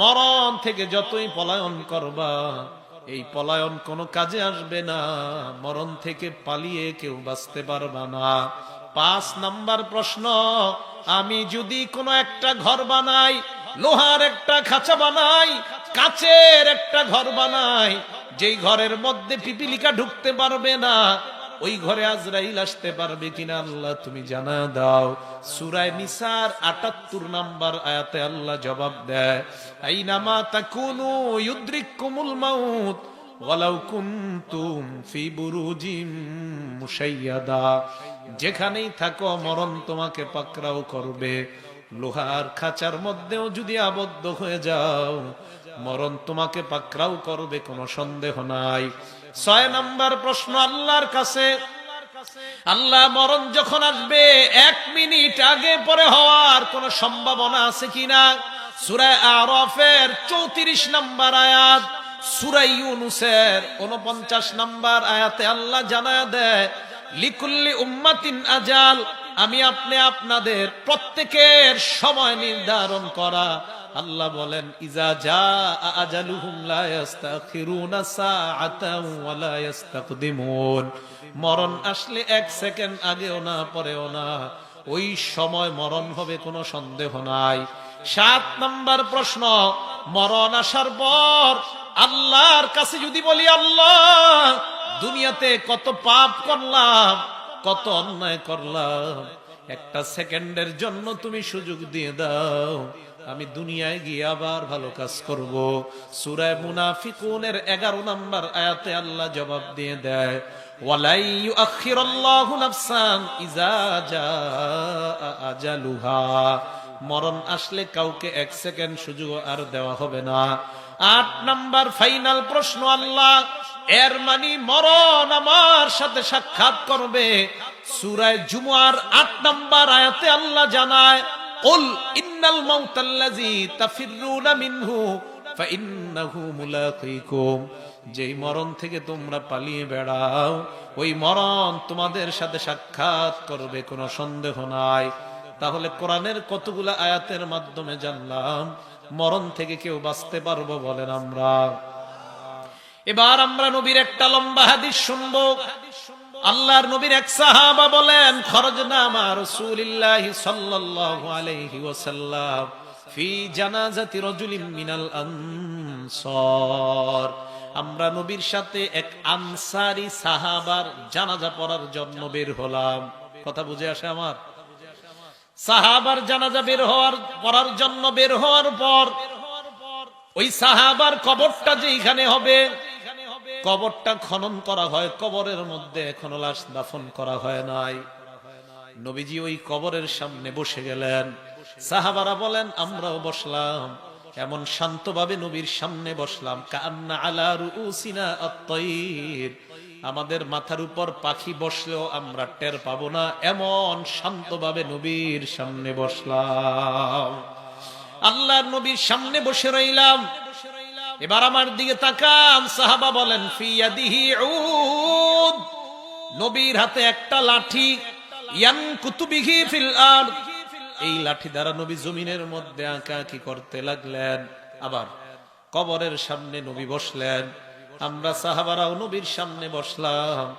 মরণ থেকে যতই পলায়ন করবা, এই পলায়ন কোনো কাজে আসবে না। মরণ থেকে পালিয়ে কেউ বাঁচতে পারবা না। পাঁচ নাম্বার প্রশ্ন, আমি যদি কোনো একটা ঘর বানাই, লোহার একটা খাঁচা বানাই, কাচের একটা ঘর বানাই, যেই ঘরের মধ্যে পিপিলিকা ঢুকতে পারবে না ওই ঘরে আজরাইল আসতে পারবে কিনা আল্লাহ তুমি জানা দাও। সুরায় নিসার আটাত্তর নাম্বার আয়াতে আল্লাহ জবাব দেয়, আইনামা তাকুনু ইউদ্রিকুমুল মাউত ওয়ালাউ কুনতুম ফি বুরুজিম মুশাইয়াদা। যেখানেই থাকো মরণ তোমাকে পাকড়াও করবে। লোহার খাঁচার মধ্যেও যদি আবদ্ধ হয়ে যাও মরণ তোমাকে পাকড়াও করবে, কোনো সন্দেহ নাই। ছয় নাম্বার প্রশ্ন, আল্লাহর কাছে। আল্লাহ মরণ যখন আসবে, এক মিনিট আগে পরে হওয়ার কোন সম্ভাবনা আছে কিনা? সুরায় আরফের চৌত্রিশ নাম্বার আয়াত সুরাই ইউনুসের উনপঞ্চাশ নাম্বার আয়াতে আল্লাহ জানায় দেয়, লিকুল্লি উম্মাতিন আজাল আমি আপনি আপনাদের প্রত্যেকের সময় নির্ধারণ করা। আল্লাহ বলেন, ইজা যা আজালুহুম লা মরণ আসলে এক সেকেন্ড আগেও না, পরেও না। ওই সময় মরণ হবে কোনো সন্দেহ নাই। সাত নাম্বার প্রশ্ন, মরণ আসার পর আল্লাহর কাছে যদি বলি, আল্লাহ, দুনিয়াতে কত পাপ করলাম কত অন্যায় করলাম। একটা সেকেন্ডের জন্য তুমি সুযোগ দিয়ে দাও। আমি দুনিয়ায় গিয়ে আবার ভালো কাজ করব। সুরায় মুনাফিকুনের এগারো নাম্বার আয়াতে আল্লাহ জবাব দিয়ে দেয় মরণ আসলে কাউকে এক সেকেন্ড সুযোগ আর দেওয়া হবে না। আট নাম্বার ফাইনাল প্রশ্ন আল্লাহ এর মানি মরণ আমার সাথে সাক্ষাৎ করবে সুরায় জুমার আট নাম্বার আয়াতে আল্লাহ জানায় قل إن الموت الذي تفرون منه فإنه ملاقيكم যেই মরণ থেকে তোমরা পালিয়ে বেড়াও ওই মরণ তোমাদের সাথে সাক্ষাৎ করবে কোনো সন্দেহ নাই তাহলে কোরআনের কতগুলা আয়াতের মাধ্যমে জানলাম মরণ থেকে কেউ বাঁচতে পারব বলেন আমরা। এবার আমরা নবীর একটা লম্বা হাদিস শুনব। আল্লাহর নবীর এক সাহাবা বলেন খরজনা মা রাসূলিল্লাহ সাল্লাল্লাহু আলাইহি ওয়াসাল্লাম ফি জানাজাতি মিনাল আনসার। আমরা নবীর সাথে এক আনসারি সাহাবার জানাজা পড়ার জন্য বের হলাম। কথা বুঝে আসে আমার? সাহাবার জানাজা বের হওয়ার, পড়ার জন্য বের হওয়ার পর, ওই সাহাবার কবরটা যেখানে হবে, কবরটা খনন করা হয়, কবরের মধ্যে এখনও লাশ দাফন করা হয় নাই। নবীজি ওই কবরের সামনে বসে গেলেন। সাহাবারা বলেন, আমরাও বসলাম। এমন শান্তভাবে নবীর সামনে বসলাম। কান্না আলা রুসিনা আত্মাইর আমাদের মাথার উপর পাখি বসলেও আমরা টের পাবো না। এমন শান্তভাবে নবীর সামনে বসলাম। আল্লাহর নবীর সামনে বসে রইলাম। এবার আমার দিকে তাকান, সাহাবা বলেন ফিয়াদিহি উদ। নবীর হাতে একটা লাঠি, ইয়ান ফিল এই লাঠি দ্বারা নবী জমিনের মধ্যে আঁকা কি করতে লাগলেন। আবার কবরের সামনে নবী বসলেন। আমরা সাহাবারাও নবীর সামনে বসলাম।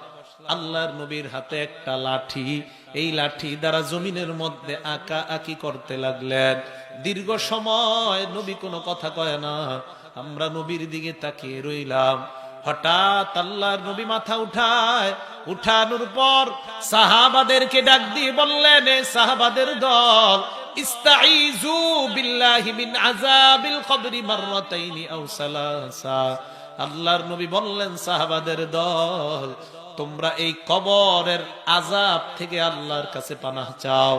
আল্লাহর নবীর হাতে একটা লাঠি। এই লাঠি দ্বারা জমিনের মধ্যে আঁকা আঁকি করতে লাগলেন। দীর্ঘ সময় নবী কোনো কথা কয় না। আমরা নবীর দিকে তাকিয়ে রইলাম। হঠাৎ আল্লাহর নবী মাথা উঠায়। উঠানোর পর সাহাবাদেরকে ডাক দিয়ে বললেন, এ সাহাবাদের দল ইস্তাইজু বিল্লাহি মিন আযাবিল কবরি মাররাতাইনি আও সালাসা। আল্লাহর নবী বললেন, সাহাবাদের দল, তোমরা এই কবরের আজাব থেকে আল্লাহর কাছে পানাহ চাও।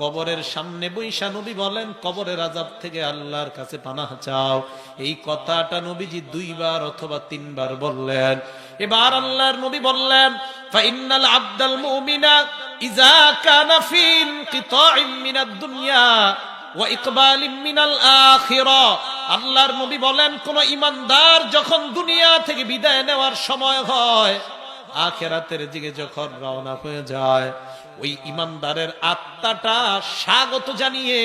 কবরের সামনে বৈশা নবী বলেন, কবরের আজাব থেকে আল্লাহর কাছে পানাহ চাও। এই কথাটা নবীজি দুইবার অথবা তিনবার বললেন। এবার আল্লাহর নবী বললেন ফাইনাল আব্দাল মুমিনা ইজা কানা ফি ইনকিতাইম মিনাদ দুনিয়া ওয়া ইকবালিম মিনাল আখিরা। আল্লাহর নবী বলেন, কোন ইমানদার যখন দুনিয়া থেকে বিদায় নেওয়ার সময় হয়, আখেরাতের দিকে যখন রওনা হয়ে যায়, ওই ইমানদারের আত্মাটা স্বাগত জানিয়ে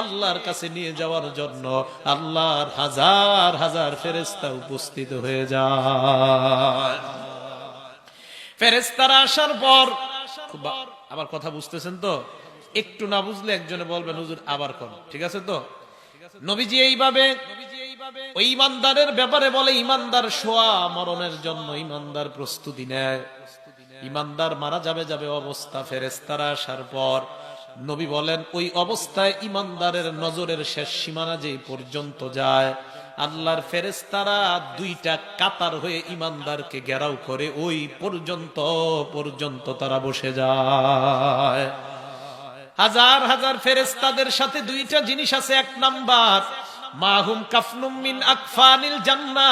আল্লাহর কাছে নিয়ে যাওয়ার জন্য আল্লাহর হাজার হাজার ফেরেস্তা উপস্থিত হয়ে যায়। ফেরেস্তারা আসার পর আবার কথা বুঝতেছেন তো? একটু না বুঝলে একজনে বলবেন, হুজুর আবার কোন, ঠিক আছে তো? নবীজি এইভাবে ওই ইমানদারের ব্যাপারে বলে, ইমানদার শোয়া মরণের জন্য ইমানদার প্রস্তুতি নেয়। ইমানদার মারা যাবে যাবে অবস্থা ফেরেস্তারা আসার পর নবী বলেন, ওই অবস্থায় ইমানদারের নজরের শেষ সীমানা যে পর্যন্ত যায়, আল্লাহর ফেরেস্তারা দুইটা কাতার হয়ে ইমানদারকে ঘেরাও করে, ওই পর্যন্ত পর্যন্ত তারা বসে যায়। হাজার হাজার ফেরেস্তাদের সাথে দুইটা জিনিস আছে, এক নাম্বার, মাহুম কাফনুম মিন আকফানিল জান্না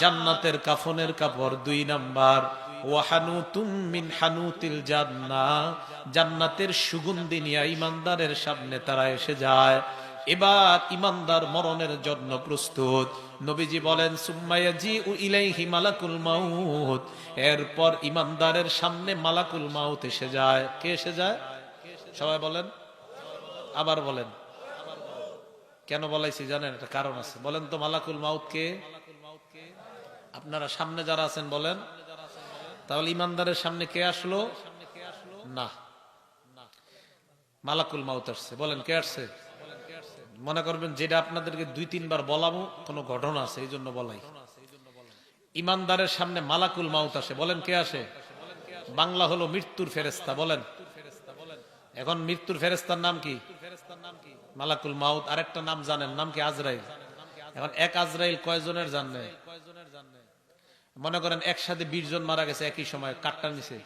জান্নাতের কাফনের কাপড়। দুই নাম্বার জান্নাতের সুগন্ধি নিয়ে ইমানদারের সামনে তারা এসে যায়। এবার ইমানদার মরণের জন্য প্রস্তুত। নবীজি বলেন সুম্মায়াজি উ ইলাইহি মালাকুল মাউত। এরপর ইমানদারের সামনে মালাকুল মাউত এসে যায়। কে এসে যায়? সবাই বলেন? আবার বলেন। কেন বলাইছি জানেন? একটা কারণ আছে। বলেন তো, মালাকুল মাউত কে? আপনারা সামনে যারা আছেন, বলেন। তাহলে ইমানদারের সামনে কে আসলো? না। মালাকুল মাউত আসছে। বলেন, কে আসছে? মনে করবেন, যেটা আপনাদেরকে দুই, তিনবার বলাবো, কোনো ঘটনা আছে, এই জন্য বলাই। ইমানদারের সামনে মালাকুল মাউত আসে। বলেন, কে আসে? বাংলা হলো মৃত্যুর ফেরেস্তা বলেন। এখন মৃত্যুর ফেরেস্তার নাম কি? মালাকুল মাউত, আরেকটা নাম জানেন, নাম কি আজরাইল? এখন এক আজরাইল কয়জনের জানে? মনে করেন একসাথে বিশ জন মারা গেছে একই সময় কাটটা নিচে।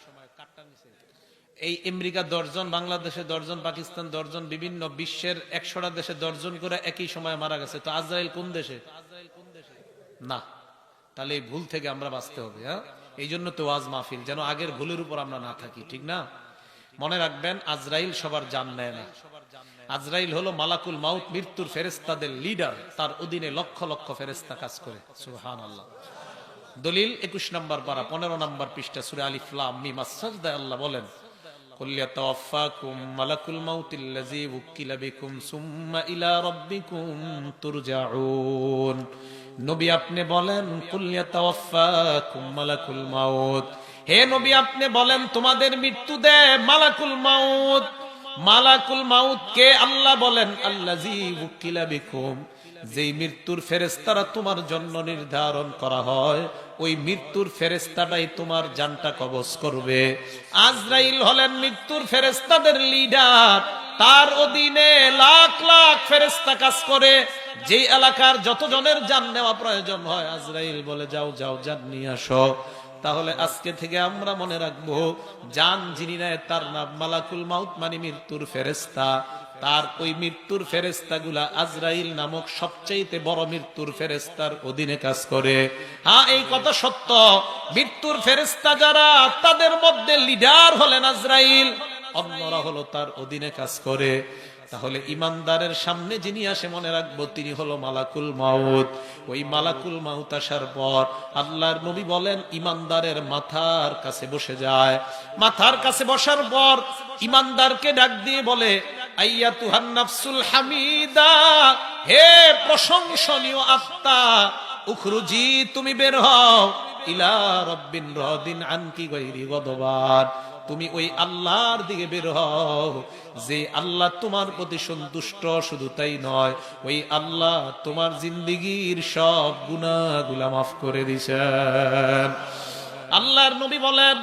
এই আমেরিকা দশজন বাংলাদেশে দশজন পাকিস্তান দশজন বিভিন্ন বিশ্বের একশোটা দেশে দশজন করে একই সময় মারা গেছে। তো আজরাইল কোন দেশে? না। তাহলে এই ভুল থেকে আমরা বাঁচতে হবে হ্যাঁ? এই জন্য তো ওয়াজ মাহফিল, যেন আগের ভুলের উপর আমরা না থাকি, ঠিক না? মনে রাখবেন, আজরাইল সবার জান নেয় না। আজরাইল হলো মালাকুল মাউত, মৃত্যুর ফেরেস্তাদের লিডার তার অধীনে লক্ষ লক্ষ ফেরেস্তা কাজ করে। সুহান আল্লাহ দলিল, একুশ নম্বর পারা, পনেরো নম্বর পৃষ্ঠা, সুরে আলী ফ্লাম মাসাজদা আল্লাহ বলেন মালাকুল নবী আপনি বলেন কুল্লিয়া মালাকুল মাউত। হে নবী, আপনি বলেন, তোমাদের মৃত্যু দে মালাকুল মাউত। মালাকুল মাউত কে আল্লাহ বলেন বিকুম। যেই মৃত্যুর ফেরেস্তারা তোমার জন্য নির্ধারণ করা হয়, ওই মৃত্যুর ফেরেস্তাটাই তোমার জানটা কবজ করবে। আজরাইল হলেন মৃত্যুর ফেরেস্তাদের লিডার তার অধীনে লাখ লাখ ফেরেস্তা কাজ করে। যেই এলাকার যতজনের জান নেওয়া প্রয়োজন হয়, আজরাইল বলে, যাও যাও জান নিয়ে আসো। তাহলে আজকে থেকে আমরা মনে রাখব, জান যিনি নেয় তার নাম মালাকুল মাউত মানে মৃত্যুর ফেরেস্তা তার ওই মৃত্যুর ফেরেস্তা গুলা আজরাইল নামক সবচাইতে বড় মৃত্যুর ফেরেস্তার অধীনে কাজ করে। হ্যাঁ এই কথা সত্য। মৃত্যুর ফেরেস্তা যারা, তাদের মধ্যে লিডার হলেন আজরাইল। অন্যরা হলো তার অধীনে কাজ করে। তাহলে ইমানদারের সামনে যিনি আসে মনে রাখব, তিনি হলো মালাকুল মাউত। ওই মালাকুল মাউত আসার পর আল্লাহর নবী বলেন, ইমানদারের মাথার কাছে বসে যায়। মাথার কাছে বসার পর ইমানদারকে ডাক দিয়ে বলে, আইয়া তুহান নাফসুল হামিদা, হে প্রশংসনীয় আত্মা, উখরুজি, তুমি বের হও। ইলা রব্বিন রদিন আনকি গৈরি গদবার তুমি ওই আল্লাহর দিকে বের হও। যে আল্লাহ তোমার প্রতি সন্তুষ্ট, শুধু তাই নয়, ওই আল্লাহ তোমার জিন্দিগির সব গুনাহগুলা মাফ করে দিছেন আল্লাহর নবী বলেন,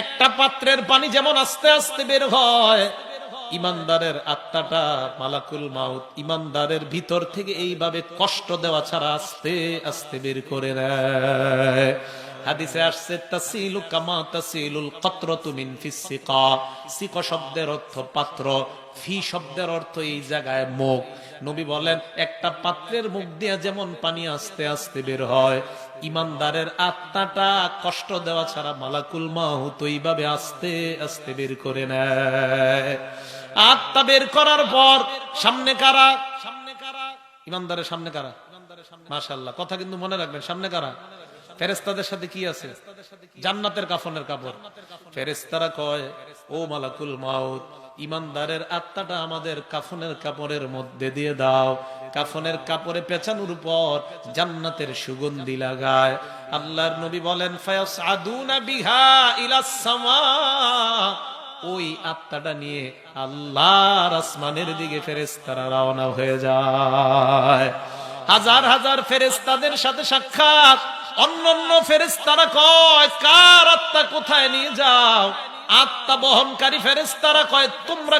একটা পাত্রের পানি যেমন আস্তে আস্তে বের হয়, ইমানদারের আত্মাটা মালাকুল মাউত, ইমানদারের ভিতর থেকে এইভাবে কষ্ট দেওয়া ছাড়া আস্তে আস্তে বের করে নেয় একটা পাত্রের মুখ দিয়ে যেমন পানি আস্তে আস্তে বের হয়, ইমানদারের আত্মাটা কষ্ট দেওয়া ছাড়া মালাকুল মাহুত এইভাবে আস্তে আস্তে বের করে নেয়। আত্মা বের করার পর সামনে কারা? সামনে কারা? ইমানদারের সামনে কারা? মাশাল্লাহ কথা কিন্তু মনে রাখবেন, সামনে কারা? ফেরেস্তাদের সাথে কি আছে? জান্নাতের কাফনের কাপড়। ফেরেস্তারা কয়, ও মালাকুল মাউত, ইমানদারের আত্মাটা আমাদের কাফনের কাপড়ের মধ্যে দিয়ে দাও। কাফনের কাপড়ে পেঁচানোর উপর জান্নাতের সুগন্ধি লাগায়। আল্লাহর নবী বলেন, ফায়াসআদুনা বিহা ইলাস সামা। ওই আত্মাটা নিয়ে আল্লাহর আসমানের দিকে ফেরেশতারা রওনা হয়ে যায়। হাজার হাজার ফেরেশতাদের সাথে সাক্ষাৎ অন্যান্য ফেরেশতারা কয় কার আত্মা কোথায় নিয়ে যাও? আত্মা বহনকারী ফেরেশতারা কয় তোমরা